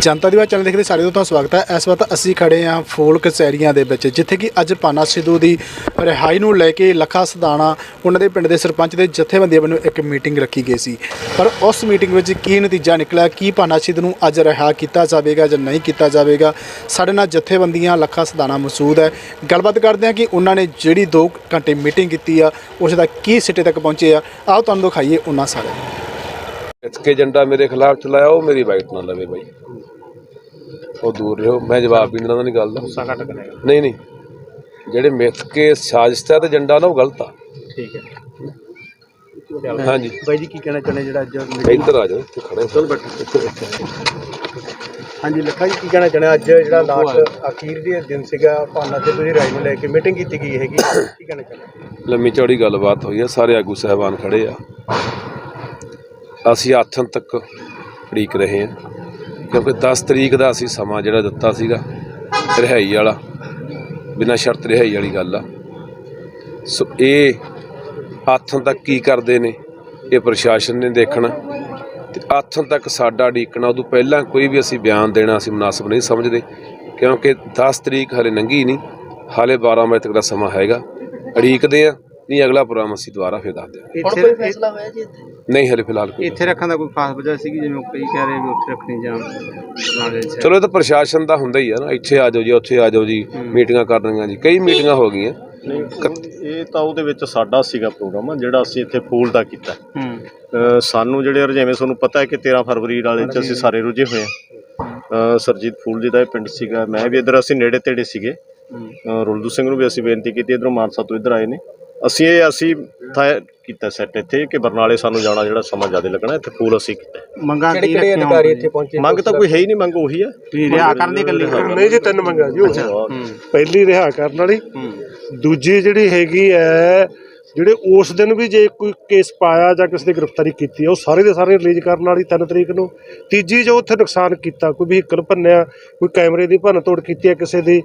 ਜਨਤਾ ਦੀ ਬਾਤ channel ਦੇਖਦੇ ਸਾਰੇ ਦੋਸਤਾਂ ਦਾ ਸਵਾਗਤ ਹੈ। ਇਸ ਵਕਤ ਅਸੀਂ ਖੜੇ ਹਾਂ ਫੂਲ ਕਚਹਿਰੀਆਂ ਦੇ ਵਿੱਚ, ਜਿੱਥੇ ਕਿ ਅੱਜ ਪਾਨਾ ਸਿੱਧੂ ਦੀ ਰਿਹਾਈ ਨੂੰ ਲੈ ਕੇ ਲੱਖਾ ਸਦਾਣਾ ਉਹਨਾਂ ਦੇ ਪਿੰਡ ਦੇ ਸਰਪੰਚ ਦੇ ਜਥੇਬੰਦੀਆਂ ਵੱਲੋਂ ਇੱਕ ਮੀਟਿੰਗ ਰੱਖੀ ਗਈ ਸੀ। ਪਰ ਉਸ ਮੀਟਿੰਗ ਵਿੱਚ ਕੀ ਨਤੀਜਾ ਨਿਕਲਿਆ, ਕੀ ਪਾਨਾ ਸਿੱਧੂ ਨੂੰ ਅੱਜ ਰਿਹਾ ਕੀਤਾ ਜਾਵੇਗਾ ਜਾਂ ਨਹੀਂ ਕੀਤਾ ਜਾਵੇਗਾ? ਸਾਡੇ ਨਾਲ ਜਥੇਬੰਦੀਆਂ ਲੱਖਾ ਸਦਾਣਾ ਮਸੂਦ ਹੈ। ਗੱਲਬਾਤ ਕਰਦੇ ਹਾਂ ਕਿ ਉਹਨਾਂ ਨੇ ਜਿਹੜੀ 2 ਘੰਟੇ ਮੀਟਿੰਗ ਕੀਤੀ ਆ, ਉਸ ਦਾ ਕੀ ਸਿੱਟੇ ਤੱਕ ਪਹੁੰਚੇ ਆ। ਆਓ ਤੁਹਾਨੂੰ ਦਿਖਾਈਏ ਉਹਨਾਂ ਸਾਰੇ ਇਤਕੇ ਏਜੰਡਾ ਮੇਰੇ ਖਿਲਾਫ ਚਲਾਇਆ, ਉਹ ਮੇਰੀ ਬਾਈਟ ਨਾ ਲਵੇ ਬਾਈ। ਉਹ ਦੂਰ ਰਹੋ। ਮੈਂ ਜਵਾਬ ਵੀ ਨਹੀਂ ਦਿੰਦਾ ਨਹੀਂ ਗੱਲ ਦਾ। ਗੁੱਸਾ ਘਟ ਕਰੇਗਾ ਨਹੀਂ ਨਹੀਂ। ਜਿਹੜੇ ਮਿੱਥ ਕੇ ਸਾਜ਼ਿਸ਼ ਤਹਿਤ ਏਜੰਡਾ ਨਾ ਉਹ ਗਲਤ ਆ। ਠੀਕ ਹੈ। ਹਾਂਜੀ। ਬਾਈ ਜੀ ਕੀ ਕਹਿਣਾ ਚਾਹੁੰਦੇ ਜਿਹੜਾ ਅੱਜ ਇੱਧਰ ਆ ਜਾਓ ਇੱਥੇ ਖੜੇ ਚਲ ਹਾਂਜੀ ਲੱਖਾ ਜੀ ਕੀ ਕਹਿਣਾ ਚਾਹੁੰਦੇ ਅੱਜ ਜਿਹੜਾ ਲਾਸਟ ਅਖੀਰ ਦੇ ਦਿਨ ਸੀਗਾ ਭਾਨਾ ਤੇ ਤੁਸੀਂ ਰਾਈ ਨੂੰ ਲੈ ਕੇ ਮੀਟਿੰਗ ਕੀਤੀ ਗਈ ਹੈਗੀ। ਕੀ ਕਹਿਣਾ ਚਾਹੁੰਦੇ? ਲੰਮੀ ਚੌੜੀ ਗੱਲਬਾਤ ਹੋਈ ਆ ਸਾਰੇ ਆਗੂ ਸਹਿਬਾਨ ਖੜੇ ਆ। ਅਸੀਂ ਆਥਨ ਤੱਕ ਉਡੀਕ ਰਹੇ ਹਾਂ। ਕਿਉਂਕਿ 10 ਤਰੀਕ ਦਾ ਅਸੀਂ ਸਮਾਂ ਜਿਹੜਾ ਦਿੱਤਾ ਸੀਗਾ, ਰਿਹਾਈ ਵਾਲਾ, ਬਿਨਾਂ ਸ਼ਰਤ ਰਿਹਾਈ ਵਾਲੀ ਗੱਲ ਆ। ਸੋ ਇਹ ਆਥਨ ਤੱਕ ਕੀ ਕਰਦੇ ਨੇ? ਇਹ ਪ੍ਰਸ਼ਾਸਨ ਨੇ ਦੇਖਣਾ। ਤੇ ਆਥਨ ਤੱਕ ਸਾਡਾ ਉਡੀਕਣਾ, ਉਦੋਂ ਪਹਿਲਾਂ ਕੋਈ ਵੀ ਅਸੀਂ ਬਿਆਨ ਦੇਣਾ ਅਸੀਂ ਮੁਨਾਸਬ ਨਹੀਂ ਸਮਝਦੇ, ਕਿਉਂਕਿ 10 ਤਰੀਕ ਹਲੇ ਲੰਘੀ ਨਹੀਂ, ਹਾਲੇ 12 ਵਜੇ ਤੱਕ ਦਾ ਸਮਾਂ ਹੈਗਾ। ਉਡੀਕਦੇ ਆ। ਨਹੀਂ ਅਗਲਾ ਪ੍ਰੋਗਰਾਮ ਅਸੀਂ ਦੁਬਾਰਾ ਫੇਰ ਦੱਸਦੇ ਹਾਂ ਇੱਥੇ ਕੋਈ ਫੈਸਲਾ ਹੋਇਆ ਜੀ ਨਹੀਂ ਹਲੇ ਫਿਲਹਾਲ ਕੋਈ ਇੱਥੇ ਰੱਖਣ ਦਾ ਕੋਈ ਖਾਸ ਵਜ੍ਹਾ ਸੀਗੀ ਜਿਵੇਂ ਉਹ ਕਈ ਕਹਿ ਰਹੇ ਵੀ ਉੱਥੇ ਰੱਖਣੀ ਜਾਂ ਚਲੋ ਇਹ ਤਾਂ ਪ੍ਰਸ਼ਾਸਨ ਦਾ ਹੁੰਦਾ ਹੀ ਆ ਨਾ ਇੱਥੇ ਆ ਜਾਓ ਜੀ ਉੱਥੇ ਆ ਜਾਓ ਜੀ ਮੀਟਿੰਗਾਂ ਕਰਨੀਆਂ ਜੀ ਕਈ ਮੀਟਿੰਗਾਂ ਹੋ ਗਈਆਂ। ਨਹੀਂ ਇਹ ਤਾਂ ਉਹਦੇ ਵਿੱਚ ਸਾਡਾ ਸੀਗਾ ਪ੍ਰੋਗਰਾਮ ਜਿਹੜਾ ਅਸੀਂ ਇੱਥੇ ਫੂਲ ਦਾ ਕੀਤਾ। ਸਾਨੂੰ ਜਿਹੜੇ ਜਿਵੇਂ ਤੁਹਾਨੂੰ ਪਤਾ ਹੈ ਕਿ 13 ਫਰਵਰੀ ਵਾਲੇ ਚ ਅਸੀਂ ਸਾਰੇ ਰੁੱਝੇ ਹੋਏ ਆ। ਸਰਜੀਤ ਫੂਲ ਜੀ ਦਾ ਇਹ ਪਿੰਡ ਸੀਗਾ ਮੈਂ ਵੀ ਇੱਧਰ ਅਸੀਂ ਨੇੜੇ ਤੇੜੇ ਸੀਗੇ। ਰੁਲਦੂ ਸਿੰਘ ਨੂੰ ਵੀ ਅਸੀਂ ਬੇਨਤੀ ਕੀਤੀ ਇੱਧਰੋਂ ਮਾਨਸਾ ਤੋਂ ਇੱਧਰ ਆਏ ਨੇ। ਅਸੀਂ ਇਹ ਅਸੀਂ ਤੈਅ ਕੀਤਾ ਸੈੱਟ ਇੱਥੇ ਕਿ ਬਰਨਾਲੇ ਸਾਨੂੰ ਜਾਣਾ ਜਿਹੜਾ ਸਮਾਂ ਜ਼ਿਆਦਾ ਲੱਗਣਾ ਇੱਥੇ ਫੂਲ ਅਸੀਂ ਕੀਤਾ। ਮੰਗਾਂ ਕੀ ਰੱਖੀਆਂ ਅਧਿਕਾਰੀ ਇੱਥੇ ਪਹੁੰਚੇ? ਮੰਗ ਤਾਂ ਕੋਈ ਹੈ ਹੀ ਨਹੀਂ ਮੰਗ ਉਹੀ ਆ ਤੁਸੀਂ ਰਿਹਾ ਕਰਨ ਦੀ ਗੱਲੀ ਨਹੀਂ ਜੀ ਤਿੰਨ ਮੰਗਾ ਜੀ ਉਹ। ਪਹਿਲੀ ਰਿਹਾ ਕਰਨ ਵਾਲੀ। ਦੂਜੀ ਜਿਹੜੀ ਹੈਗੀ ਹੈ ਜਿਹੜੇ ਉਸ ਦਿਨ ਵੀ ਜੇ ਕੋਈ ਕੇਸ ਪਾਇਆ ਜਾਂ ਕਿਸੇ ਦੀ ਗ੍ਰਿਫਤਾਰੀ ਕੀਤੀ ਹੈ ਉਹ ਸਾਰੇ ਦੇ ਸਾਰੇ ਰਿਲੀਜ਼ ਕਰਨ ਵਾਲੀ 3 ਤਰੀਕ ਨੂੰ। ਤੀਜੀ ਜੋ ਉੱਥੇ ਨੁਕਸਾਨ ਕੀਤਾ ਕੋਈ ਵਹੀਕਲ ਭੰਨਿਆ ਕੋਈ ਕੈਮਰੇ ਦੀ ਭੰਨ ਤੋੜ ਕੀਤੀ ਹੈ ਕਿਸੇ ਦੀ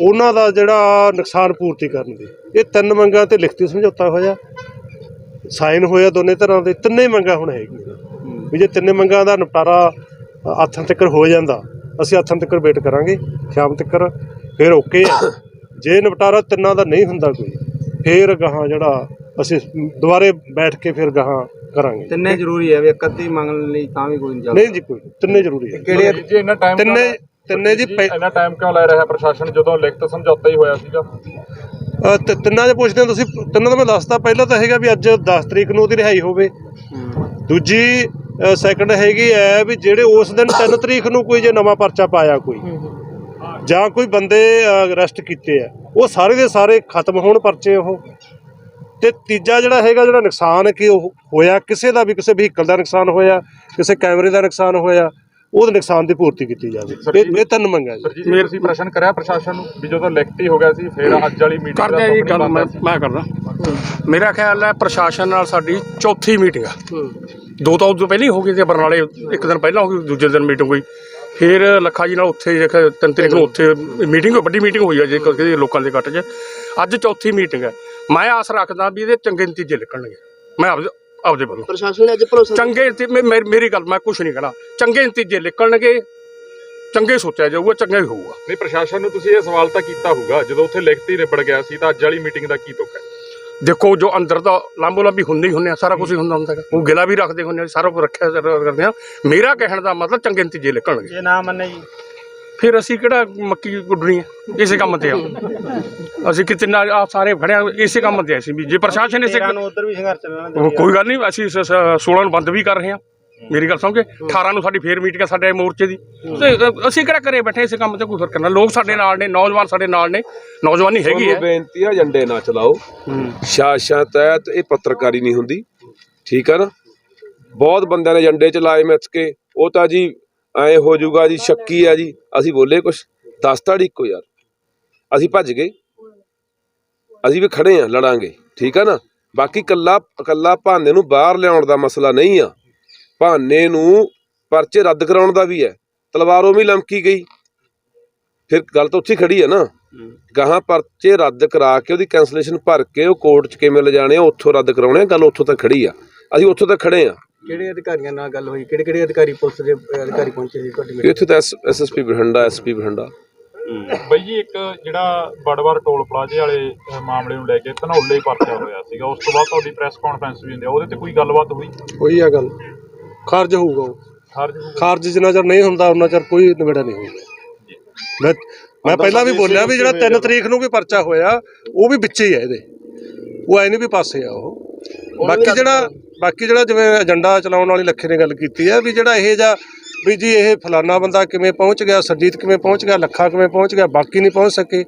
ਉਹਨਾਂ ਦਾ ਜਿਹੜਾ ਨੁਕਸਾਨ ਪੂਰਤੀ ਕਰਨ ਦੀ। ਇਹ ਤਿੰਨ ਮੰਗਾਂ ਤੇ ਲਿਖਤੀ ਸਮਝੌਤਾ ਹੋਇਆ। ਸਾਈਨ ਹੋਇਆ ਦੋਨੇ ਤਰ੍ਹਾਂ ਦੇ। ਤਿੰਨੇ ਮੰਗਾਂ ਹੁਣ ਹੈਗੀਆਂ। ਵੀ ਜੇ ਤਿੰਨੇ ਮੰਗਾਂ ਦਾ ਨਿਪਟਾਰਾ ਆਥਣ ਤੱਕ ਹੋ ਜਾਂਦਾ ਅਸੀਂ ਆਥਣ ਤੱਕ ਵੇਟ ਕਰਾਂਗੇ। ਸ਼ਾਮ ਤੱਕ ਫਿਰ ਓਕੇ ਆ। ਜੇ ਨਿਪਟਾਰਾ ਤਿੰਨਾਂ ਦਾ ਨਹੀਂ ਹੁੰਦਾ ਕੋਈ ਫਿਰ ਗਾਹਾਂ ਜਿਹੜਾ ਅਸੀਂ ਦੁਬਾਰੇ ਬੈਠ ਕੇ ਫਿਰ ਗਾਹਾਂ ਕਰਾਂਗੇ। ਤਿੰਨੇ ਜ਼ਰੂਰੀ ਹੈ ਵੀ ਇੱਕ ਅੱਧੀ ਮੰਗਣ ਲਈ ਤਾਂ ਵੀ ਕੋਈ ਨਹੀਂ ਨਹੀਂ ਜੀ ਕੋਈ ਤਿੰਨੇ ਜ਼ਰੂਰੀ ਹੈ ਕਿਹੜੇ ਜੀ ਇੰਨਾ ਟਾਈਮ ਤਿੰਨੇ ਤਿੰਨੇ ਜੀ ਪੈ- ਇੰਨਾ ਟਾਈਮ ਕਿਉਂ ਲੈ ਰਿਹਾ ਪ੍ਰਸ਼ਾਸਨ? ਜਦੋਂ ਲਿਖਤ ਸਮਝੌਤਾ ਹੀ ਹੋਇਆ ਸੀਗਾ। ਅ, ਤ- ਤਿੰਨਾਂ ਦੇ ਪੁੱਛਦੇ ਹੋ ਤੁਸੀਂ। ਤਿੰਨਾਂ ਦਾ ਮੈਂ ਦੱਸਤਾ ਪਹਿਲਾਂ ਤਾਂ ਹੈਗਾ ਵੀ ਅੱਜ 10 ਤਰੀਕ ਨੂੰ ਉਹਦੀ ਰਿਹਾਈ ਹੋਵੇ। ਦੂਜੀ ਸੈਕੰਡ ਹੈਗੀ ਹੈ ਵੀ ਜਿਹੜੇ ਉਸ ਦਿਨ 3 ਤਰੀਕ ਨੂੰ ਕੋਈ ਜੇ ਨਵਾਂ ਪਰਚਾ ਪਾਇਆ ਕੋਈ ਜਾਂ ਕੋਈ ਬੰਦੇ ਅਰੈਸਟ ਕੀਤੇ ਆ ਉਹ ਸਾਰੇ ਦੇ ਸਾਰੇ ਖਤਮ ਹੋਣ ਪਰਚੇ ਉਹ। ਤੇ ਤੀਜਾ ਜਿਹੜਾ ਹੈਗਾ ਜਿਹੜਾ ਨੁਕਸਾਨ ਕਿ ਉਹ ਹੋਇਆ ਕਿਸੇ ਦਾ ਵੀ ਕਿਸੇ ਵਹੀਕਲ ਦਾ ਨੁਕਸਾਨ ਹੋਇਆ ਕਿਸੇ ਕੈਮਰੇ ਦਾ ਨੁਕਸਾਨ ਹੋਇਆ ਉਹਦੇ ਨੁਕਸਾਨ ਦੀ ਪੂਰਤੀ ਕੀਤੀ ਜਾਵੇ। ਇਹ ਇਹ ਤਿੰਨ ਮੰਗਾਂ ਜੀ। ਸਰਜੀਤ ਵੀਰ ਸੀ ਪ੍ਰਸ਼ਨ ਕਰਿਆ ਪ੍ਰਸ਼ਾਸਨ ਨੂੰ ਵੀ ਜਦੋਂ ਲਿਖਤੀ ਹੋ ਗਿਆ ਸੀ ਫਿਰ ਅੱਜ ਵਾਲੀ ਮੀਟਿੰਗ ਕਰਦੇ ਆ ਜੀ ਗੱਲ ਮੈਂ ਮੈਂ ਕਰਦਾ। ਮੇਰਾ ਖਿਆਲ ਹੈ ਪ੍ਰਸ਼ਾਸਨ ਨਾਲ ਸਾਡੀ ਚੌਥੀ ਮੀਟਿੰਗ ਆ। ਦੋ ਤਾਂ ਉਦੋਂ ਪਹਿਲਾਂ ਹੀ ਹੋ ਗਈ ਸੀ ਬਰਨਾਲੇ ਇੱਕ ਦਿਨ ਪਹਿਲਾਂ ਹੋ ਗਈ ਦੂਜੇ ਦਿਨ ਮੀਟਿੰਗ ਹੋਈ। ਫਿਰ ਲੱਖਾ ਜੀ ਨਾਲ ਉੱਥੇ ਜੇ ਤਿੰਨ ਤਰੀਕ ਨੂੰ ਉੱਥੇ ਮੀਟਿੰਗ ਵੱਡੀ ਮੀਟਿੰਗ ਹੋਈ ਆ ਜੇ ਕਿਸੇ ਲੋਕਾਂ ਦੇ ਇਕੱਠ 'ਚ। ਅੱਜ ਚੌਥੀ ਮੀਟਿੰਗ ਹੈ। ਮੈਂ ਆਸ ਰੱਖਦਾ ਵੀ ਇਹਦੇ ਚੰਗੇ ਨਤੀਜੇ ਨਿਕਲਣਗੇ। ਮੈਂ ਆਪਦੇ ਆਪਦੇ ਵੱਲੋਂ ਪ੍ਰਸ਼ਾਸਨ ਨੇ ਅੱਜ ਭਰੋਸਾ ਚੰਗੇ ਮੇ- ਮੇਰੀ ਗੱਲ ਮੈਂ ਕੁਝ ਨਹੀਂ ਕਹਿਣਾ। ਚੰਗੇ ਨਤੀਜੇ ਨਿਕਲਣਗੇ ਚੰਗੇ ਸੋਚਿਆ ਜਾਊਗਾ ਚੰਗਾ ਹੀ ਹੋਊਗਾ। ਨਹੀਂ ਪ੍ਰਸ਼ਾਸਨ ਨੂੰ ਤੁਸੀਂ ਇਹ ਸਵਾਲ ਤਾਂ ਕੀਤਾ ਹੋਊਗਾ ਜਦੋਂ ਉੱਥੇ ਲਿਖਤੀ ਨਿਬੜ ਗਿਆ ਸੀ ਤਾਂ ਅੱਜ ਵਾਲੀ ਮੀਟਿੰਗ ਦਾ ਕੀ ਤੁਕ ਹੈ? ਦੇਖੋ ਜੋ ਅੰਦਰ ਦਾ ਲਾਂਬੋ ਲਾਂਬੀ ਹੁੰਦੇ ਹੀ ਹੁੰਦੇ ਆ ਸਾਰਾ ਕੁਝ ਹੀ ਹੁੰਦਾ ਹੁੰਦਾ ਉਹ ਗਿਲਾ ਵੀ ਰੱਖਦੇ ਹੁੰਦੇ ਆ ਸਾਰਾ ਕੁਝ ਰੱਖਿਆ ਕਰਦੇ ਆ। ਮੇਰਾ ਕਹਿਣ ਦਾ ਮਤਲਬ ਚੰਗੇ ਨਤੀਜੇ ਨਿਕਲਣਗੇ। ਜੇ ਨਾ ਮੰਨੇ ਜੀ। ਫਿਰ ਅਸੀਂ ਕਿਹੜਾ ਮੱਕੀ ਗੁੱਡਣੀ ਹੈ? ਇਸੇ ਕੰਮ ਤੇ ਆ। ਅਸੀਂ ਕਿਤੇ ਨਾ ਆ ਸਾਰੇ ਖੜਿਆ ਇਸੇ ਕੰਮ ਤੇ ਆ ਅਸੀਂ ਵੀ। ਜੇ ਪ੍ਰਸ਼ਾਸਨ ਇਸੇ ਨੂੰ ਉਧਰ ਵੀ ਸੰਘਰਸ਼ ਚੱਲਣਾ ਕੋਈ ਗੱਲ ਨਹੀਂ ਅਸੀਂ ਸ- ਸ- 16 ਨੂੰ ਬੰਦ ਵੀ ਕਰ ਰਹੇ ਹਾਂ। ਮੇਰੀ ਗੱਲ ਸਮਝੇ? 18 ਨੂੰ ਸਾਡੀ ਫੇਰ ਮੀਟਿੰਗ ਆ ਸਾਡੇ ਮੋਰਚੇ ਦੀ। ਤੇ ਅਸੀਂ ਕਿਹੜਾ ਕਰੇ ਬੈਠੇ ਇਸੇ ਕੰਮ ਤੇ? ਕੋਈ ਫ਼ਰਕ ਨਾ। ਲੋਕ ਸਾਡੇ ਨਾਲ ਨੇ ਨੌਜਵਾਨ ਸਾਡੇ ਨਾਲ ਨੇ। ਨੌਜਵਾਨੀ ਹੈਗੀ ਹੈ। ਬੇਨਤੀ ਆ ਏਜੰਡੇ ਨਾ ਚਲਾਓ। ਸ਼ਾਸ਼ਾ ਤਹਿਤ ਇਹ ਪੱਤਰਕਾਰੀ ਨਹੀਂ ਹੁੰਦੀ। ਠੀਕ ਆ ਨਾ? ਬਹੁਤ ਬੰਦਿਆਂ ਨੇ ਏਜੰਡੇ ਚਲਾਏ ਮਿੱਥ ਕੇ। ਉਹ ਤਾਂ ਜੀ ਐ ਹੋ ਜਾਊਗਾ ਜੀ, ਸ਼ੱਕੀ ਆ ਜੀ। ਅਸੀਂ ਬੋਲੇ ਕੁਛ ਦੱਸਤਾ ਢੀ ਇੱਕੋ ਯਾਰ। ਅਸੀਂ ਭੱਜ ਗਏ। ਅਸੀਂ ਵੀ ਖੜੇ ਆ, ਲੜਾਂਗੇ। ਠੀਕ ਆ ਨਾ? ਬਾਕੀ ਕੱਲਾ ਕੱਲਾ ਭਾਨੇ ਨੂੰ ਬਾਹਰ ਲਿਆਉਣ ਦਾ ਮਸਲਾ ਨਹੀਂ ਆ। ਭਾਨੇ ਨੂੰ ਪਰਚੇ ਰੱਦ ਕਰਾਉਣ ਦਾ ਵੀ ਹੈ। ਤਲਵਾਰੋਂ ਵੀ ਲਮਕੀ ਗਈ। ਫਿਰ ਗੱਲ ਤਾਂ ਉੱਥੇ ਖੜੀ ਆ ਨਾ। ਗਾਹਾਂ ਪਰਚੇ ਰੱਦ ਕਰਾ ਕੇ ਉਹਦੀ ਕੈਂਸਲੇਸ਼ਨ ਭਰ ਕੇ ਉਹ ਕੋਰਟ 'ਚ ਕਿਵੇਂ ਲਿਜਾਣੇ ਆ, ਉੱਥੋਂ ਰੱਦ ਕਰਾਉਣੇ ਆ, ਗੱਲ ਉੱਥੋਂ ਤੱਕ ਖੜੀ ਆ। ਅਸੀਂ ਉੱਥੋਂ ਤੱਕ ਖੜੇ ਆ। ਕਿਹੜੇ ਅਧਿਕਾਰੀਆਂ ਨਾਲ ਗੱਲ ਹੋਈ? ਕਿਹੜੇ ਕਿਹੜੇ ਅਧਿਕਾਰੀ ਪੁਲਿਸ ਦੇ ਅਧਿਕਾਰੀ ਪਹੁੰਚੇ ਸੀ ਤੁਹਾਡੀ meeting ਇੱਥੇ ਤਾਂ ਐਸਐਸਪੀ ਬਠਿੰਡਾ ਐਸਪੀ ਬਠਿੰਡਾ। ਬਈ ਜੀ ਇੱਕ ਜਿਹੜਾ ਬੜਵਾਰ ਟੋਲ ਪਲਾਜ਼ੇ ਵਾਲੇ ਮਾਮਲੇ ਨੂੰ ਲੈ ਕੇ ਧਨੌਲੇ ਹੀ ਪਰਚਾ ਹੋਇਆ ਸੀਗਾ। ਉਸ ਤੋਂ ਬਾਅਦ ਤੁਹਾਡੀ ਪ੍ਰੈਸ ਕਾਨਫਰੰਸ ਵੀ ਹੁੰਦੀ ਆ। ਉਹਦੇ ਤੇ ਕੋਈ ਗੱਲਬਾਤ ਹੋਈ? ਹੋਈ ਆ ਗੱਲ। ਖਾਰਜ ਹੋਊਗਾ ਉਹ। ਖਾਰਜ ਜਿੰਨਾ ਚਿਰ ਨਹੀਂ ਹੁੰਦਾ ਉਹਨਾਂ ਚਿਰ ਕੋਈ ਨਿਬੜਾ ਨਹੀਂ ਹੋਊਗਾ। ਮੈਂ ਮੈਂ ਪਹਿਲਾਂ ਵੀ ਬੋਲਿਆ ਵੀ ਜਿਹੜਾ 3 ਤਰੀਕ ਨੂੰ ਵੀ ਪਰਚਾ ਹੋਇਆ ਉਹ ਵੀ ਵਿੱਚ ਹੀ ਹੈ ਇਹਦੇ। ਉਹ ਐ ਨਹੀਂ ਵੀ ਪਾਸੇ ਆ ਉਹ। ਬਾਕੀ ਜਿਹੜਾ ਬਾਕੀ ਜਿਹੜਾ ਜਿਵੇਂ ਏਜੰਡਾ ਚਲਾਉਣ ਵਾਲੀ ਲੱਖੇ ਨੇ ਗੱਲ ਕੀਤੀ ਹੈ ਵੀ ਜਿਹੜਾ ਇਹ ਜਾਂ ਵੀ ਜੀ ਇਹ ਫਲਾਨਾ ਬੰਦਾ ਕਿਵੇਂ ਪਹੁੰਚ ਗਿਆ ਸਰਜੀਤ ਕਿਵੇਂ ਪਹੁੰਚ ਗਿਆ ਲੱਖਾ ਕਿਵੇਂ ਪਹੁੰਚ ਗਿਆ ਬਾਕੀ ਨਹੀਂ ਪਹੁੰਚ ਸਕੇ।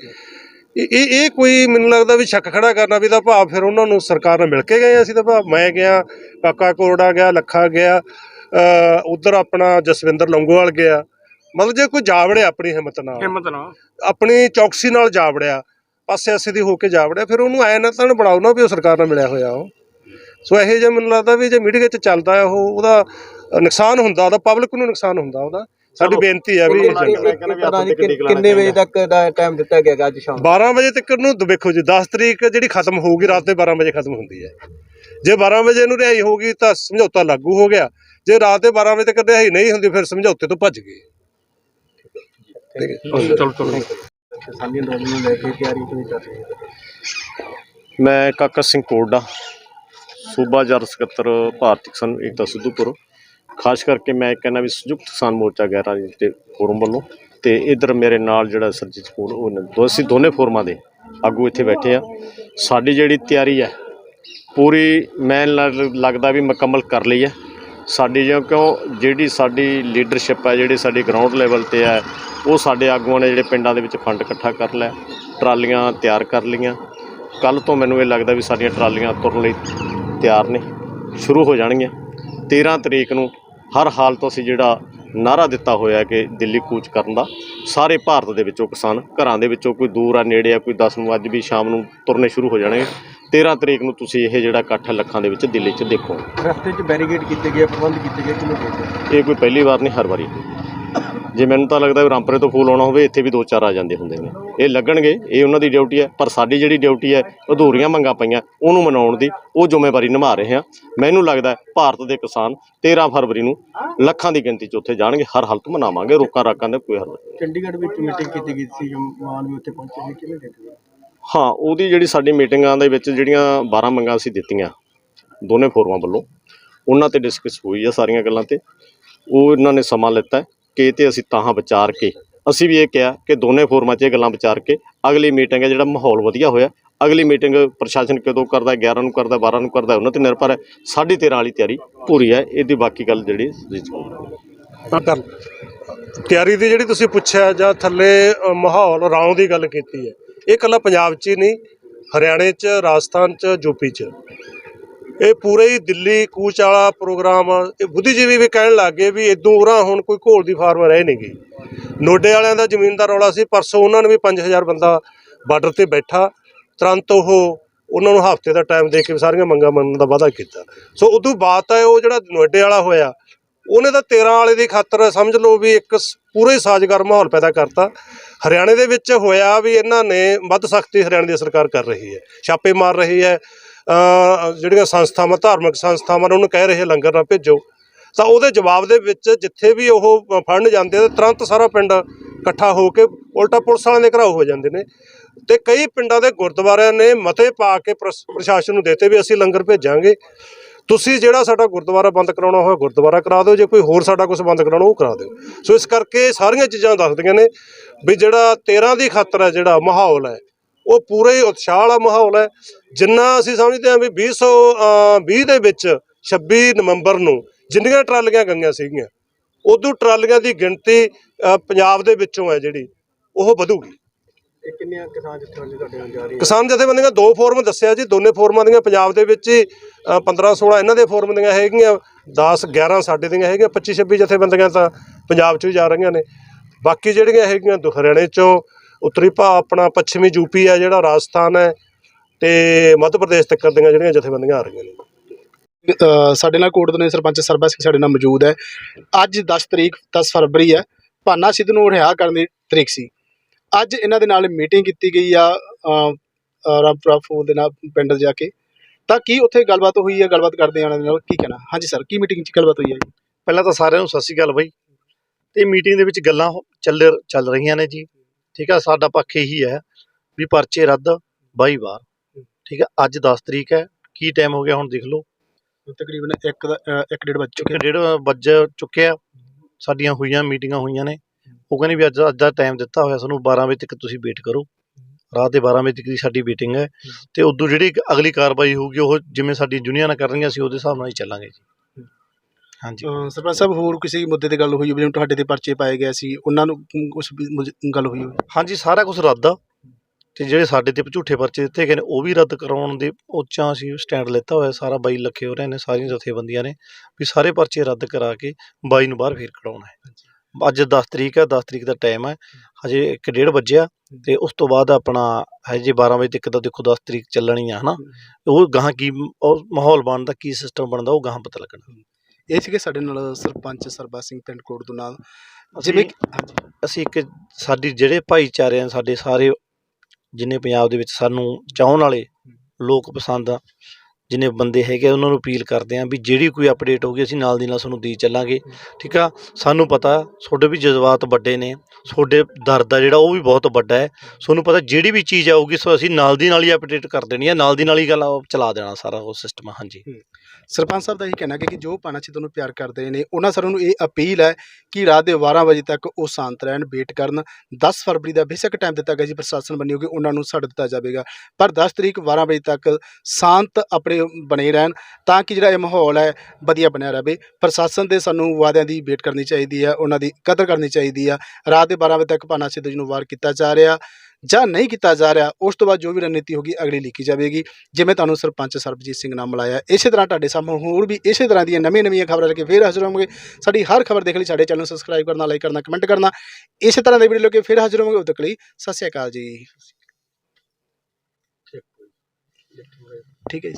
ਇਹ ਇਹ ਕੋਈ ਮੈਨੂੰ ਲੱਗਦਾ ਵੀ ਸ਼ੱਕ ਖੜਾ ਕਰਨਾ ਵੀ ਤਾਂ ਭਾਵ ਫਿਰ ਉਹਨਾਂ ਨੂੰ ਸਰਕਾਰ ਨਾਲ ਮਿਲ ਕੇ ਗਏ ਅਸੀਂ ਤਾਂ ਭਾਵ ਮੈਂ ਗਿਆ ਕਾਕਾ ਕੋਰੜਾ ਗਿਆ ਲੱਖਾ ਗਿਆ ਉਧਰ ਆਪਣਾ ਜਸਵਿੰਦਰ ਲੰਗੋਵਾਲ ਗਿਆ। ਮਤਲਬ ਜੇ ਕੋਈ ਜਾਵੜਿਆ ਆਪਣੀ ਹਿੰਮਤ ਨਾਲ। ਹਿੰਮਤ ਨਾਲ। ਆਪਣੀ ਚੌਕਸੀ ਨਾਲ ਜਾਵੜਿਆ ਪਾਸੇ ਆਸੇ ਦੀ ਹੋ ਕੇ ਜਾਵੜਿਆ ਫਿਰ ਉਹਨੂੰ ਐ ਨਾ ਤਾਂ ਬਣਾਓ ਨਾ ਵੀ ਉਹ ਸਰਕਾਰ ਨਾਲ ਮਿਲਿਆ ਹੋਇਆ ਉਹ। ਸੋ ਇਹੋ ਜਿਹਾ ਮੈਨੂੰ ਲੱਗਦਾ ਵੀ ਜੇ ਮੀਡੀਆ 'ਚ ਚੱਲਦਾ ਹੈ ਉਹ ਉਹਦਾ ਨੁਕਸਾਨ ਹੁੰਦਾ ਉਹਦਾ ਪਬਲਿਕ ਨੂੰ ਨੁਕਸਾਨ ਹੁੰਦਾ ਉਹਦਾ। ਸਾਡੀ ਬੇਨਤੀ ਹੈ ਵੀ ਕਿੰਨੇ ਵਜੇ ਤੱਕ ਦਾ ਟਾਈਮ ਦਿੱਤਾ ਗਿਆ ਅੱਜ ਸ਼ਾਮ। 12 ਵਜੇ ਤੱਕ ਨੂੰ ਦੇਖੋ ਜੀ 10 ਤਰੀਕ ਜਿਹੜੀ ਖਤਮ ਹੋਊਗੀ ਰਾਤ ਦੇ 12 ਵਜੇ ਖਤਮ ਹੁੰਦੀ ਹੈ। ਜੇ 12 ਵਜੇ ਇਹਨੂੰ ਰਿਹਾਈ ਹੋਊਗੀ ਤਾਂ ਸਮਝੌਤਾ ਲਾਗੂ ਹੋ ਗਿਆ। ਜੇ ਰਾਤ ਦੇ 12 ਵਜੇ ਤੱਕ ਰਿਹਾਈ ਨਹੀਂ ਹੁੰਦੀ ਫਿਰ ਸਮਝੌਤੇ ਤੋਂ ਭੱਜ ਗਏ। ਨੂੰ ਮੈਂ ਕਾਕਾ ਸਿੰਘ ਕੋਡਾ ਸੂਬਾ ਜਰ ਸਕੱਤਰ ਭਾਰਤੀ ਕਿਸਾਨ ਏਕਤਾ ਸਿੱਧੂਪੁਰ। ਖਾਸ ਕਰਕੇ ਮੈਂ ਕਹਿੰਦਾ ਵੀ ਸੰਯੁਕਤ ਕਿਸਾਨ ਮੋਰਚਾ ਗੈਰ ਰਾਜਨੀਤਿਕ ਫੋਰਮ ਵੱਲੋਂ ਤੇ ਇਧਰ ਮੇਰੇ ਨਾਲ ਜਿਹੜਾ ਸਰਜੀਤ ਕੋਲ ਉਹ ਅਸੀਂ ਦੋਨੇ ਫੋਰਮਾਂ ਦੇ ਆਗੂ ਇੱਥੇ ਬੈਠੇ ਆ। ਸਾਡੀ ਜਿਹੜੀ ਤਿਆਰੀ ਹੈ ਪੂਰੀ ਮੈਂ ਲੱਗਦਾ ਵੀ ਮੁਕੰਮਲ ਕਰ ਲਈ ਹੈ ਸਾਡੀ ਜਿਉਂ ਕਿਉਂ ਜਿਹੜੀ ਸਾਡੀ ਲੀਡਰਸ਼ਿਪ ਹੈ ਜਿਹੜੀ ਸਾਡੀ ਗਰਾਊਂਡ ਲੈਵਲ ਤੇ ਹੈ ਉਹ ਸਾਡੇ ਆਗੂਆਂ ਨੇ ਜਿਹੜੇ ਪਿੰਡਾਂ ਦੇ ਵਿੱਚ ਫੰਡ ਇਕੱਠਾ ਕਰ ਲਿਆ, ਟਰਾਲੀਆਂ ਤਿਆਰ ਕਰ ਲਈਆਂ। ਕੱਲ ਤੋਂ ਮੈਨੂੰ ਇਹ ਲੱਗਦਾ ਵੀ ਸਾਡੀਆਂ ਟਰਾਲੀਆਂ ਤੁਰਨ ਲਈ ਤਿਆਰ ਨੇ ਸ਼ੁਰੂ ਹੋ ਜਾਣਗੀਆਂ। 13 ਤਰੀਕ ਨੂੰ ਹਰ ਹਾਲਤ ਅਸੀਂ ਜਿਹੜਾ ਨਾਰਾ ਦਿੱਤਾ ਹੋਇਆ ਕਿ ਦਿੱਲੀ ਕੂਚ ਕਰਨ ਦਾ ਸਾਰੇ ਭਾਰਤ ਦੇ ਵਿੱਚੋਂ ਕਿਸਾਨ ਘਰਾਂ ਦੇ ਵਿੱਚੋਂ ਕੋਈ ਦੂਰ ਆ ਨੇੜੇ ਆ ਕੋਈ 10 ਨੂੰ ਅੱਜ ਵੀ ਸ਼ਾਮ ਨੂੰ ਤੁਰਨੇ ਸ਼ੁਰੂ ਹੋ ਜਾਣਗੇ। 13 ਤਰੀਕ ਨੂੰ ਤੁਸੀਂ ਇਹ ਜਿਹੜਾ ਇਕੱਠ ਲੱਖਾਂ ਦੇ ਵਿੱਚ ਦਿੱਲੀ 'ਚ ਦੇਖੋ। ਰਸਤੇ 'ਚ ਬੈਰੀਗੇਡ ਕੀਤੇ ਗਏ ਪ੍ਰਬੰਧ ਕੀਤੇ ਗਏ ਕਿਵੇਂ ਕੀਤੇ ਇਹ ਕੋਈ ਪਹਿਲੀ ਵਾਰ ਨਹੀਂ ਹਰ ਵਾਰੀ। ਜੇ ਮੈਨੂੰ ਤਾਂ ਲੱਗਦਾ ਵੀ ਰਾਮਪੁਰੇ ਤੋਂ ਫੂਲ ਆਉਣਾ ਹੋਵੇ ਇੱਥੇ ਵੀ ਦੋ ਚਾਰ ਆ ਜਾਂਦੇ ਹੁੰਦੇ ਨੇ। ਇਹ ਲੱਗਣਗੇ ਇਹ ਉਹਨਾਂ ਦੀ ਡਿਊਟੀ ਹੈ ਪਰ ਸਾਡੀ ਜਿਹੜੀ ਡਿਊਟੀ ਹੈ ਅਧੂਰੀਆਂ ਮੰਗਾਂ ਪਈਆਂ ਉਹਨੂੰ ਮਨਾਉਣ ਦੀ ਉਹ ਜ਼ਿੰਮੇਵਾਰੀ ਨਿਭਾ ਰਹੇ ਹਾਂ। ਮੈਨੂੰ ਲੱਗਦਾ ਭਾਰਤ ਦੇ ਕਿਸਾਨ 13 ਫਰਵਰੀ ਨੂੰ ਲੱਖਾਂ ਦੀ ਗਿਣਤੀ 'ਚ ਉੱਥੇ ਜਾਣਗੇ ਹਰ ਹਾਲਤ ਮਨਾਵਾਂਗੇ ਰੋਕਾਂ ਰਾਕਾਂ ਦਾ ਕੋਈ ਹੱਲ ਨਹੀਂ। ਚੰਡੀਗੜ੍ਹ ਵਿੱਚ ਮੀਟਿੰਗ ਕੀਤੀ ਗਈ ਸੀ ਮਾਨ ਵੀ ਉੱਥੇ ਪਹੁੰਚੇ ਸੀ ਕਿਵੇਂ ਦੇਖਦੇ ਹੋ? ਉਹਦੀ ਜਿਹੜੀ ਸਾਡੀ ਮੀਟਿੰਗਾਂ ਦੇ ਵਿੱਚ ਜਿਹੜੀਆਂ 12 ਮੰਗਾਂ ਅਸੀਂ ਦਿੱਤੀਆਂ ਦੋਨੇ ਫੋਰਮਾਂ ਵੱਲੋਂ ਉਹਨਾਂ ਤੇ ਡਿਸਕਸ ਹੋਈ ਆ ਸਾਰੀਆਂ ਗੱਲਾਂ ਤੇ। ਉਹ ਇਹਨਾਂ ਨੇ ਸਮਾਂ ਲਿੱਤਾ ਕੇ ਇਹ ਤੇ ਅਸੀਂ ਤਾਂ ਵਿਚਾਰ ਕੇ। ਅਸੀਂ ਵੀ ਇਹ ਕਿਹਾ ਕਿ ਦੋਨੇ ਫੋਰਮਾਂ 'ਚ ਇਹ ਗੱਲਾਂ ਵਿਚਾਰ ਕੇ ਅਗਲੀ ਮੀਟਿੰਗ ਹੈ ਜਿਹੜਾ ਮਾਹੌਲ ਵਧੀਆ ਹੋਇਆ। ਅਗਲੀ ਮੀਟਿੰਗ ਪ੍ਰਸ਼ਾਸਨ ਕਦੋਂ ਕਰਦਾ ਹੈ, 11 ਨੂੰ ਕਰਦਾ 12 ਨੂੰ ਕਰਦਾ ਉਹਨਾਂ ਤੇ ਨਿਰਭਰ ਹੈ। ਸਾਢੇ 13 ਵਾਲੀ ਤਿਆਰੀ ਪੂਰੀ ਹੈ। ਇਹਦੀ ਬਾਕੀ ਗੱਲ ਜਿਹੜੀ ਤਿਆਰੀ ਦੀ ਜਿਹੜੀ ਤੁਸੀਂ ਪੁੱਛਿਆ ਜਾਂ ਥੱਲੇ ਮਾਹੌਲ ਰਾਉ ਦੀ ਗੱਲ ਕੀਤੀ ਹੈ। ਇਹ ਕੱਲਾ ਪੰਜਾਬ 'ਚ ਹੀ ਨਹੀਂ ਹਰਿਆਣੇ 'ਚ ਰਾਜਸਥਾਨ 'ਚ ਯੂਪੀ 'ਚ। ਇਹ ਪੂਰੇ ਹੀ ਦਿੱਲੀ ਕੂਚ ਵਾਲਾ ਪ੍ਰੋਗਰਾਮ ਇਹ ਬੁੱਧੀਜੀਵੀ ਵੀ ਕਹਿਣ ਲੱਗੇ ਵੀ ਇਦੋਂ ਉਰਾਂ ਹੁਣ ਕੋਈ ਘੋਲ ਦੀ ਫਾਰਮ ਰਹੇ ਨਹੀਂ ਗਈ। ਨੋਡੇ ਵਾਲਿਆਂ ਦਾ ਜ਼ਮੀਨ ਦਾ ਰੌਲਾ ਸੀ, ਪਰਸੋਂ ਉਹਨਾਂ ਨੇ ਵੀ 5000 ਬੰਦਾ ਬਾਰਡਰ ਤੇ ਬੈਠਾ। ਤੁਰੰਤ ਉਹ ਉਹਨਾਂ ਨੂੰ ਹਫ਼ਤੇ ਦਾ ਟਾਈਮ ਦੇ ਕੇ ਸਾਰੀਆਂ ਮੰਗਾਂ ਮੰਨਣ ਦਾ ਵਾਅਦਾ ਕੀਤਾ। ਸੋ ਉਦੋਂ ਬਾਅਦ ਤਾਂ ਉਹ ਜਿਹੜਾ ਨੋਇਡੇ ਵਾਲਾ ਹੋਇਆ, ਉਹਨੇ ਤਾਂ 13 ਵਾਲੇ ਦੀ ਖਾਤਰ ਸਮਝ ਲਓ ਵੀ ਇੱਕ ਸ- ਪੂਰਾ ਹੀ ਸਾਜ਼ਗਾਰ ਮਾਹੌਲ ਪੈਦਾ ਕਰਤਾ। ਹਰਿਆਣੇ ਦੇ ਵਿੱਚ ਹੋਇਆ ਵੀ ਇਹਨਾਂ ਨੇ ਵੱਧ ਸਖਤੀ ਹਰਿਆਣੇ ਦੀ ਸਰਕਾਰ ਕਰ ਰਹੀ ਹੈ। ਛਾਪੇ ਮਾਰ ਰਹੀ ਹੈ। ਜਿਹੜੀਆਂ ਸੰਸਥਾਵਾਂ, ਧਾਰਮਿਕ ਸੰਸਥਾਵਾਂ ਨੇ ਉਹਨੂੰ ਕਹਿ ਰਹੇ ਲੰਗਰ ਨਾ ਭੇਜੋ। ਤਾਂ ਉਹਦੇ ਜਵਾਬ ਦੇ ਵਿੱਚ ਜਿੱਥੇ ਵੀ ਉਹ ਫੜਨ ਜਾਂਦੇ ਆ ਤੁਰੰਤ ਸਾਰਾ ਪਿੰਡ ਇਕੱਠਾ ਹੋ ਕੇ ਉਲਟਾ ਪੁਲਿਸ ਵਾਲਿਆਂ ਦੇ ਘਰਾਓ ਹੋ ਜਾਂਦੇ ਨੇ। ਤੇ ਕਈ ਪਿੰਡਾਂ ਦੇ ਗੁਰਦੁਆਰਿਆਂ ਨੇ ਮਤੇ ਪਾ ਕੇ ਪ੍ਰਸ- ਪ੍ਰਸ਼ਾਸਨ ਨੂੰ ਦੇਤੇ ਵੀ ਅਸੀਂ ਲੰਗਰ ਭੇਜਾਂਗੇ। ਤੁਸੀਂ ਜਿਹੜਾ ਸਾਡਾ ਗੁਰਦੁਆਰਾ ਬੰਦ ਕਰਾਉਣਾ ਹੋਇਆ, ਗੁਰਦੁਆਰਾ ਕਰਾ ਦਿਓ। ਜੇ ਕੋਈ ਹੋਰ ਸਾਡਾ ਕੁਝ ਬੰਦ ਕਰਾਉਣਾ, ਉਹ ਕਰਾ ਦਿਓ। ਸੋ ਇਸ ਕਰਕੇ ਸਾਰੀਆਂ ਚੀਜ਼ਾਂ ਦੱਸਦੀਆਂ ਨੇ ਵੀ ਜਿਹੜਾ 13 ਦੀ ਖਾਤਰ ਹੈ ਜਿਹੜਾ ਮਾਹੌਲ ਹੈ ਉਹ ਪੂਰੇ ਹੀ ਉਤਸ਼ਾਹ ਵਾਲਾ ਮਾਹੌਲ ਹੈ। ਜਿੰਨਾ ਅਸੀਂ ਸਮਝਦੇ ਹਾਂ ਵੀ 2020 ਦੇ ਵਿੱਚ 26 ਨਵੰਬਰ ਨੂੰ ਜਿੰਨੀਆਂ ਟਰਾਲੀਆਂ ਗਈਆਂ ਸੀਗੀਆਂ ਉਦੋਂ ਟਰਾਲੀਆਂ ਦੀ ਗਿਣਤੀ ਪੰਜਾਬ ਦੇ ਵਿੱਚੋਂ ਹੈ ਜਿਹੜੀ ਉਹ ਵਧੂਗੀ। ਕਿੰਨੀਆਂ ਕਿਸਾਨ ਜਥੇਬੰਦੀਆਂ ਤੁਹਾਡੇ ਨਾਲ ਜਾ ਰਹੀਆਂ? ਕਿਸਾਨ ਜਥੇਬੰਦੀਆਂ ਦੋ ਫੋਰਮ ਦੱਸਿਆ ਜੀ ਦੋਨੇ ਫੋਰਮਾਂ ਦੀਆਂ ਪੰਜਾਬ ਦੇ ਵਿੱਚ ਹੀ 15 16 ਇਹਨਾਂ ਦੇ ਫੋਰਮ ਦੀਆਂ ਹੈਗੀਆਂ 10 11 ਸਾਡੇ ਦੀਆਂ ਹੈਗੀਆਂ 25 26 ਜਥੇਬੰਦੀਆਂ ਤਾਂ ਪੰਜਾਬ 'ਚੋਂ ਜਾ ਰਹੀਆਂ ਨੇ। ਬਾਕੀ ਜਿਹੜੀਆਂ ਹੈਗੀਆਂ ਹਰਿਆਣੇ 'ਚੋਂ ਉੱਤਰੀ ਭਾ ਆਪਣਾ ਪੱਛਮੀ ਯੂਪੀ ਹੈ ਜਿਹੜਾ ਰਾਜਸਥਾਨ ਹੈ ਤੇ ਮੱਧ ਪ੍ਰਦੇਸ਼ ਤੱਕ ਦੀਆਂ ਜਿਹੜੀਆਂ ਜਥੇਬੰਦੀਆਂ ਆ ਰਹੀਆਂ ਨੇ। ਅ, ਸਾਡੇ ਨਾਲ ਕੋਟ ਦੇ ਸਰਪੰਚ ਸਰਬਾ ਸਿੰਘ ਸਾਡੇ ਨਾਲ ਮੌਜੂਦ ਹੈ। ਅੱਜ 10 ਤਰੀਕ 10 ਫਰਵਰੀ ਹੈ। ਭਾਨਾ ਸਿੱਧੂ ਨੂੰ ਰਿਹਾ ਕਰਨ ਦੀ ਤਰੀਕ ਸੀ। ਅੱਜ ਇਹਨਾਂ ਦੇ ਨਾਲ ਮੀਟਿੰਗ ਕੀਤੀ ਗਈ ਆ ਰਾਮਪੁਰਾ ਫੂਲ ਦੇ ਨਾਲ ਪਿੰਡ ਜਾ ਕੇ। ਤਾਂ ਕੀ ਉੱਥੇ ਗੱਲਬਾਤ ਹੋਈ ਹੈ? ਗੱਲਬਾਤ ਕਰਦੇ ਆ ਉਹਨਾਂ ਦੇ ਨਾਲ। ਕੀ ਕਹਿਣਾ? ਹਾਂਜੀ ਸਰ ਕੀ ਮੀਟਿੰਗ 'ਚ ਗੱਲਬਾਤ ਹੋਈ ਹੈ ਜੀ? ਪਹਿਲਾਂ ਤਾਂ ਸਾਰਿਆਂ ਨੂੰ ਸਤਿ ਸ਼੍ਰੀ ਅਕਾਲ ਬਾਈ। ਤੇ ਮੀਟਿੰਗ ਦੇ ਵਿੱਚ ਗੱਲਾਂ ਹੋ- ਚੱਲ ਚੱਲ ਰਹੀਆਂ ਨੇ ਜੀ। ਠੀਕ ਆ ਸਾਡਾ ਪੱਖ ਇਹੀ ਹੈ ਵੀ ਪਰਚੇ ਰੱਦ ਬਾਈ ਵਾਰ। ਠੀਕ ਆ ਅੱਜ 10 ਤਰੀਕ ਹੈ ਕੀ ਟਾਈਮ ਹੋ ਗਿਆ ਹੁਣ ਦੇਖ ਲਓ। ਤਕਰੀਬਨ 1 ਦਾ 1.5 ਵੱਜ ਚੁੱਕੇ ਇੱਕ ਡੇਢ ਵੱਜ ਚੁੱਕਿਆ ਸਾਡੀਆਂ ਹੋਈਆਂ ਮੀਟਿੰਗਾਂ ਹੋਈਆਂ ਨੇ। ਉਹ ਕਹਿੰਦੇ ਵੀ ਅੱਜ ਅੱਜ ਦਾ ਟਾਈਮ ਦਿੱਤਾ ਹੋਇਆ ਸਾਨੂੰ 12 ਵਜੇ ਤੱਕ ਤੁਸੀਂ ਵੇਟ ਕਰੋ। ਰਾਤ ਦੇ 12 ਵਜੇ ਤੱਕ ਦੀ ਸਾਡੀ ਮੀਟਿੰਗ ਹੈ। ਤੇ ਉਦੋਂ ਜਿਹੜੀ ਅਗਲੀ ਕਾਰਵਾਈ ਹੋਊਗੀ ਉਹ ਜਿਵੇਂ ਸਾਡੀ ਯੂਨੀਅਨ ਕਰ ਰਹੀਆਂ ਸੀ ਉਹਦੇ ਹਿਸਾਬ ਨਾਲ ਹੀ ਚੱਲਾਂਗੇ ਜੀ। ਹਾਂਜੀ। ਅਹ ਸਰਪੰਚ ਸਾਹਿਬ ਹੋਰ ਕਿਸੇ ਮੁੱਦੇ ਤੇ ਗੱਲ ਹੋਈ ਹੋਵੇ ਜਿਵੇਂ ਤੁਹਾਡੇ ਤੇ ਪਰਚੇ ਪਾਏ ਗਏ ਸੀ ਉਹਨਾਂ ਨੂੰ ਕੁਝ ਗੱਲ ਹੋਈ ਹੋਵੇ? ਹਾਂਜੀ ਸਾਰਾ ਕੁਝ ਰੱਦ ਆ। ਤੇ ਜਿਹੜੇ ਸਾਡੇ ਤੇ ਝੂਠੇ ਪਰਚੇ ਦਿੱਤੇ ਗਏ ਨੇ ਉਹ ਵੀ ਰੱਦ ਕਰਾਉਣ ਦੇ ਉੱਚਾਂ ਅਸੀਂ ਸਟੈਂਡ ਲੈਤਾ ਹੋਇਆ ਸਾਰਾ ਬਾਈ ਲੱਖੇ ਹੋ ਰਹੇ ਨੇ ਸਾਰੀਆਂ ਜਥੇਬੰਦੀਆਂ ਨੇ ਵੀ ਸਾਰੇ ਪਰਚੇ ਰੱਦ ਕਰਾ ਕੇ ਬਾਈ ਨੂੰ ਬਾਹਰ ਫੇਰ ਕਢਾਉਣਾ ਹੈ। ਅੱਜ 10 ਤਰੀਕ ਹੈ 10 ਤਰੀਕ ਦਾ ਟਾਈਮ ਹੈ ਹਜੇ 1:30 ਵੱਜਿਆ ਤੇ ਉਸ ਤੋਂ ਬਾਅਦ ਆਪਣਾ ਹਜੇ 12 ਵਜੇ ਤੱਕ ਤਾਂ ਦੇਖੋ 10 ਤਰੀਕ ਚੱਲਣੀ ਆ ਹਨਾ? ਉਹ ਗਾਹਾਂ ਕੀ ਉਹ ਮਾਹੌਲ ਬਣਦਾ ਕੀ ਸਿਸਟਮ ਬਣਦਾ ਉਹ ਗਾਹਾਂ ਪਤਾ ਲੱਗਣਾ। ਇਹ ਸੀਗੇ ਸਾਡੇ ਨਾਲ ਸਰਪੰਚ ਸਰਬਾ ਸਿੰਘ ਪਿੰਡ ਕੋਟ ਤੋਂ ਨਾਲ। ਜਿਵੇਂ ਅਸੀਂ- ਕਿ- ਹਾਂਜੀ। ਅਸੀਂ ਇੱਕ ਸਾਡੀ ਜਿਹੜੇ ਭਾਈਚਾਰੇ ਆ ਸਾਡੇ ਸਾਰੇ ਜਿੰਨੇ ਪੰਜਾਬ ਦੇ ਵਿੱਚ ਸਾਨੂੰ ਚਾਹਣ ਵਾਲੇ ਲੋਕ ਪਸੰਦ ਆ ਜਿੰਨੇ ਬੰਦੇ ਹੈਗੇ ਆ, ਉਹਨਾਂ ਨੂੰ ਅਪੀਲ ਕਰਦੇ ਆ ਵੀ ਜਿਹੜੀ ਕੋਈ ਅਪਡੇਟ ਹੋਊਗੀ ਅਸੀਂ ਨਾਲ ਦੀ ਨਾਲ ਤੁਹਾਨੂੰ ਦੇ ਚੱਲਾਂਗੇ। ਠੀਕ ਆ? ਸਾਨੂੰ ਪਤਾ ਤੁਹਾਡੇ ਵੀ ਜਜ਼ਬਾਤ ਵੱਡੇ ਨੇ। ਤੁਹਾਡੇ ਦਰਦ ਆ ਜਿਹੜਾ ਉਹ ਵੀ ਬਹੁਤ ਵੱਡਾ ਹੈ। ਤੁਹਾਨੂੰ ਪਤਾ ਜਿਹੜੀ ਵੀ ਚੀਜ਼ ਆਊਗੀ ਸੋ ਅਸੀਂ ਨਾਲ ਦੀ ਨਾਲ ਹੀ ਅਪਡੇਟ ਕਰ ਦੇਣੀ ਹੈ ਨਾਲ ਦੀ ਨਾਲ ਹੀ ਗੱਲ ਚਲਾ ਦੇਣਾ ਸਾਰਾ ਉਹ ਸਿਸਟਮ ਹਾਂਜੀ। ਸਰਪੰਚ ਸਾਹਿਬ ਦਾ ਇਹ ਕਹਿਣਾ ਕਿ ਜੋ ਪਾਣਾ ਚ ਤੁਹਾਨੂੰ ਪਿਆਰ ਕਰਦੇ ਨੇ ਉਹਨਾਂ ਸਾਰਿਆਂ ਨੂੰ ਇਹ ਅਪੀਲ ਹੈ ਕਿ ਰਾਤ ਦੇ 12 ਵਜੇ ਤੱਕ ਉਹ ਸ਼ਾਂਤ ਰਹਿਣ ਵੇਟ ਕਰਨ। 10 ਫਰਵਰੀ ਦਾ ਬੇਸ਼ੱਕ ਟਾਈਮ ਦਿੱਤਾ ਗਿਆ ਜੀ ਪ੍ਰਸ਼ਾਸਨ ਬੰਨੀ ਹੋਗੀ ਉਹਨਾਂ ਨੂੰ ਛੱਡ ਦਿੱਤਾ ਜਾਵੇਗਾ। ਪਰ 10 ਤਰੀਕ 12 ਵਜੇ ਤੱਕ ਸ਼ਾਂਤ ਆਪਣੇ ਬਣੇ ਰਹਿਣ ਤਾਂ ਕਿ ਜਿਹੜਾ ਇਹ ਮਾਹੌਲ ਹੈ ਵਧੀਆ ਬਣਿਆ ਰਹੇ। ਪ੍ਰਸ਼ਾਸਨ ਦੇ ਸਾਨੂੰ ਵਾਅਦਿਆਂ ਦੀ ਵੇਟ ਕਰਨੀ ਚਾਹੀਦੀ ਹੈ ਉਹਨਾਂ ਦੀ ਕਦਰ ਕਰਨੀ ਚਾਹੀਦੀ ਆ ਰਾਤ ਦੇ 12 ਵਜੇ ਤੱਕ ਪਾਣਾ ਸਿੱਧੂ ਜੀ ਨੂੰ ਵਾਰ ਕੀਤਾ ਜਾ ਰਿਹਾ ਜਾਂ ਨਹੀਂ ਕੀਤਾ ਜਾ ਰਿਹਾ ਉਸ ਤੋਂ ਬਾਅਦ ਜੋ ਵੀ ਰਣਨੀਤੀ ਹੋਗੀ ਅਗਲੀ ਲਿਖੀ ਜਾਵੇਗੀ। ਜਿਵੇਂ ਤੁਹਾਨੂੰ ਸਰਪੰਚ ਸਰਬਜੀਤ ਸਿੰਘ ਨਾਲ ਮਿਲਾਇਆ। ਇਸੇ ਤਰ੍ਹਾਂ ਤੁਹਾਡੇ ਸਾਹਮਣੇ ਹੋਰ ਵੀ ਇਸੇ ਤਰ੍ਹਾਂ ਦੀਆਂ ਨਵੀਆਂ ਨਵੀਆਂ ਖਬਰਾਂ ਲੈ ਕੇ ਫੇਰ ਹਾਜ਼ਰ ਹੋਵਾਂਗੇ। ਸਾਡੀ ਹਰ ਖਬਰ ਦੇਖ ਲਈ ਸਾਡੇ ਚੈਨਲ ਨੂੰ ਸਬਸਕ੍ਰਾਈਬ ਕਰਨਾ ਲਾਈਕ ਕਰਨਾ ਕਮੈਂਟ ਕਰਨਾ। ਇਸੇ ਤਰ੍ਹਾਂ ਦੇ ਵੀਡੀਓ ਲੈ ਕੇ ਫੇਰ ਹਾਜ਼ਰ ਹੋਵਾਂਗੇ। ਉਦੋਂ ਤੱਕ ਲਈ ਸਤਿ ਸ਼੍ਰੀ ਅਕਾਲ ਜੀ। ਠੀਕ ਹੈ